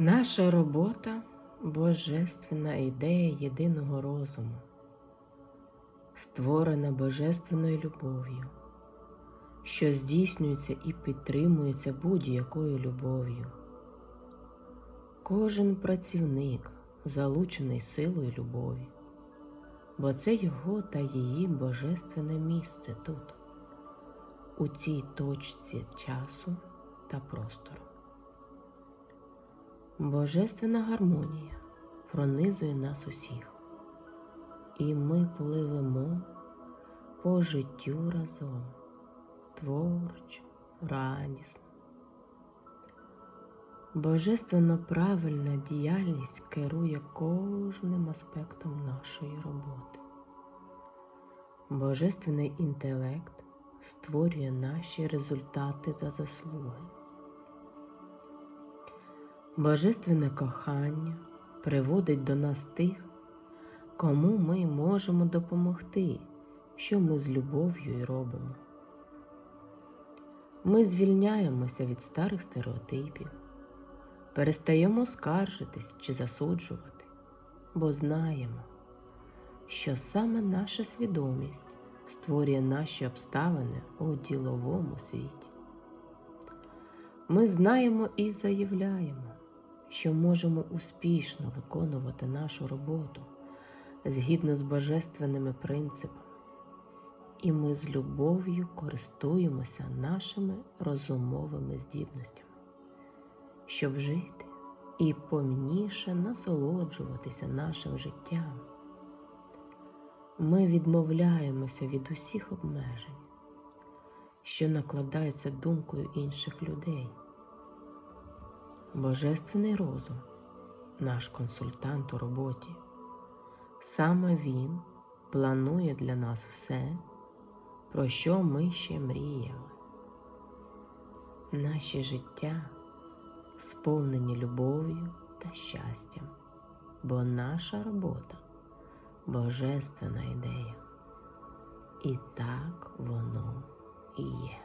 Наша робота божественна ідея єдиного розуму, створена божественною любов'ю, що здійснюється і підтримується будь-якою любов'ю. Кожен працівник залучений силою любові, бо це його та її божественне місце тут, у цій точці часу та простору. Божественна гармонія пронизує нас усіх, і ми пливемо по життю разом, творчо, радісно. Божественно правильна діяльність керує кожним аспектом нашої роботи. Божественний інтелект створює наші результати та заслуги. Божественне кохання приводить до нас тих, кому ми можемо допомогти, що ми з любов'ю й робимо. Ми звільняємося від старих стереотипів, перестаємо скаржитись чи засуджувати, бо знаємо, що саме наша свідомість створює наші обставини у діловому світі. Ми знаємо і заявляємо, що можемо успішно виконувати нашу роботу згідно з божественними принципами, і ми з любов'ю користуємося нашими розумовими здібностями, щоб жити і повніше насолоджуватися нашим життям. Ми відмовляємося від усіх обмежень, що накладаються думкою інших людей. Божественний розум, наш консультант у роботі, саме він планує для нас все, про що ми ще мріяли. Наші життя сповнені любов'ю та щастям, бо наша робота божественна ідея. І так воно і є.